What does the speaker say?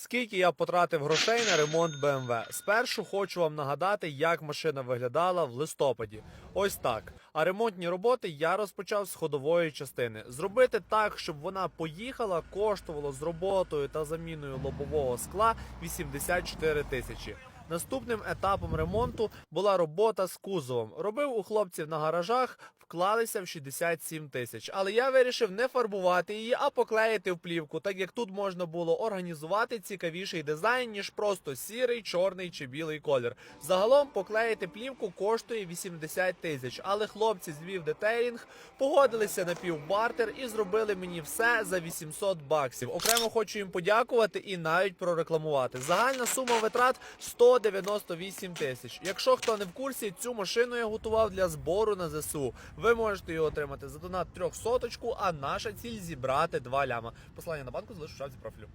Скільки я потратив грошей на ремонт BMW? Спершу хочу вам нагадати, як машина виглядала в листопаді. Ось так. А ремонтні роботи я розпочав з ходової частини. Зробити так, щоб вона поїхала, коштувало з роботою та заміною лобового скла 84 тисячі. Наступним етапом ремонту була робота з кузовом. Робив у хлопців на гаражах, вклалися в 67 тисяч. Але я вирішив не фарбувати її, а поклеїти в плівку, так як тут можна було організувати цікавіший дизайн, ніж просто сірий, чорний чи білий колір. Загалом поклеїти плівку коштує 80 тисяч. Але хлопці з Львів Детейлінг погодилися на півбартер і зробили мені все за 800 баксів. Окремо хочу їм подякувати і навіть прорекламувати. Загальна сума витрат 198 тисяч. Якщо хто не в курсі, цю машину я готував для збору на ЗСУ. Ви можете її отримати за донат трьохсоточку, а наша ціль зібрати 2 ляма. Посилання на банку залишу в шапці профілю.